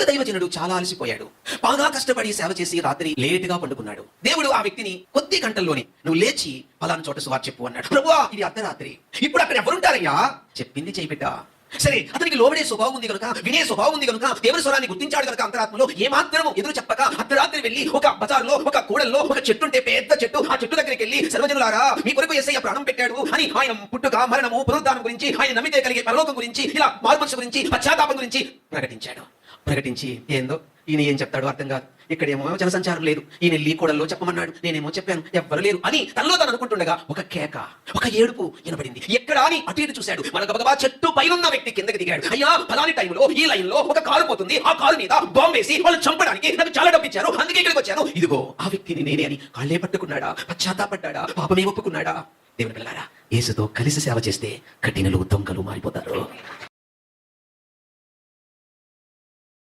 ఒక దైవజనుడు చాలా అలసిపోయాడు. బాగా కష్టపడి సేవ చేసి రాత్రి లేటుగా పండుకున్నాడు. దేవుడు ఆ వ్యక్తిని కొద్ది గంటల్లోనే నువ్వు లేచి పలానా చోట సువార్ చెప్పు అన్నాడు. ప్రభువా ఇది అర్ధరాత్రి. ఇప్పుడు అక్కడ ఎవరుంటారయ్యా? చెప్పింది చేయిబిడ్డ సరే అతనికి లోబడే స్వభావం ఉంది కనుక వినే స్వభావం ఉంది కనుక దేవుని స్వరాన్ని గుర్తించాడు కనుక అంతరాత్మలో ఏమాత్రము ఎదురు చెప్పక అర్ధరాత్రి వెళ్ళి ఒక బజార్లో ఒక కూడల్లో ఒక చెట్టు ఉంటే పెద్ద చెట్టు ఆ చెట్టు దగ్గరికి వెళ్ళి సర్వజనులారా మీ కొరకు ఎస్ఐ ప్రాణం పెట్టాడు అని ఆయన పుట్టుక మరణము పునరుద్ధానం గురించి ఆయన నమ్మితే కలిగే పరలోకం గురించి ఇలా మార్మనసు గురించి పశ్చాత్తాపం గురించి ప్రకటించాడు. ప్రకటించి ఏందో? ఈయన ఏం చెప్తాడు అర్థం కాదు. ఇక్కడేమో జనసంచారం లేదు. ఈయన లీ కూడల్లో చెప్పమన్నాడు. నేనేమో చెప్పాను ఎవ్వరు లేరు అని తనలో తను అనుకుంటుండగా ఒక కేక ఒక ఏడుపు వినబడింది. ఎక్కడ? అని అటు ఇటు చూశాడు. మన గబగబా చెట్టు పైనున్న వ్యక్తి కిందకి దిగాడు. అయ్యా ఫలాని టైంలో ఈ లైన్లో ఒక కారు పోతుంది. ఆ కారు మీద బాంబేసి వాళ్ళు చంపడానికి నాకు చాలా డబ్బు ఇచ్చారు. అందుకే ఇక్కడికి వచ్చాను. ఇదిగో ఆ వ్యక్తిని నేనే అని కాళ్ళే పట్టుకున్నాడా పశ్చాత్తాపడ్డా పాపమే ఒప్పుకున్నాడా దేవుని పిల్లారా యేసుతో కలిసి సేవ చేస్తే కఠినలు దొంగలు మారిపోతారు.